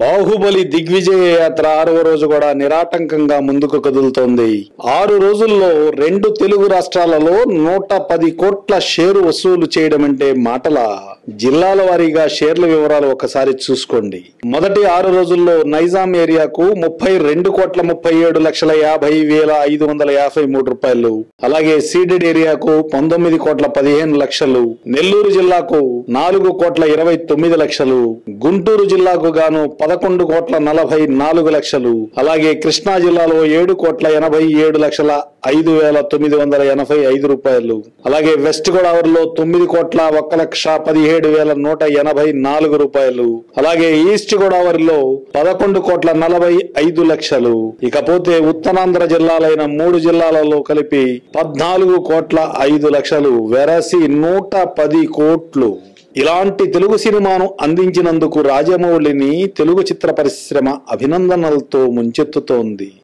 బాహుబలి దిగ్విజయ యాత్ర ఆరవ రోజు కూడా నిరాటంకంగా ముందుకు కదులుతోంది. ఆరు రోజుల్లో రెండు తెలుగు రాష్ట్రాలలో నూట పది కోట్ల షేరు వసూలు చేయడం అంటే మాటల? జిల్లాల వారీగా షేర్ల వివరాలు ఒకసారి చూసుకోండి. మొదటి ఆరు రోజుల్లో నైజాం ఏరియాకు ముప్పై రెండు కోట్ల ముప్పై ఏడు లక్షల యాభై వేల ఐదు వందల యాభై మూడు రూపాయలు. అలాగే సీడెడ్ ఏరియాకు పంతొమ్మిది కోట్ల పదిహేను లక్షలు. నెల్లూరు జిల్లాకు నాలుగు కోట్ల ఇరవై తొమ్మిది లక్షలు. గుంటూరు జిల్లాకు గాను పదకొండు కోట్ల నలభై నాలుగు లక్షలు. అలాగే కృష్ణా జిల్లాలో ఏడు కోట్ల ఎనభై ఏడు లక్షల ఐదు వేల తొమ్మిది వందల ఎనభై ఐదు రూపాయలు. అలాగే వెస్ట్ గోదావరిలో తొమ్మిది కోట్ల ఒక్క లక్ష పదిహేడు వేల నూట ఎనభై నాలుగు రూపాయలు. అలాగే ఈస్ట్ గోదావరిలో పదకొండు కోట్ల నలభై ఐదు లక్షలు. ఇకపోతే ఉత్తరాంధ్ర జిల్లాలైన మూడు జిల్లాలలో కలిపి పద్నాలుగు కోట్ల ఐదు లక్షలు. వెరసి నూట పది కోట్లు. ఇలాంటి తెలుగు సినిమాను అందించినందుకు రాజమౌళిని తెలుగు చిత్ర పరిశ్రమ అభినందనలతో ముంచెత్తుతోంది.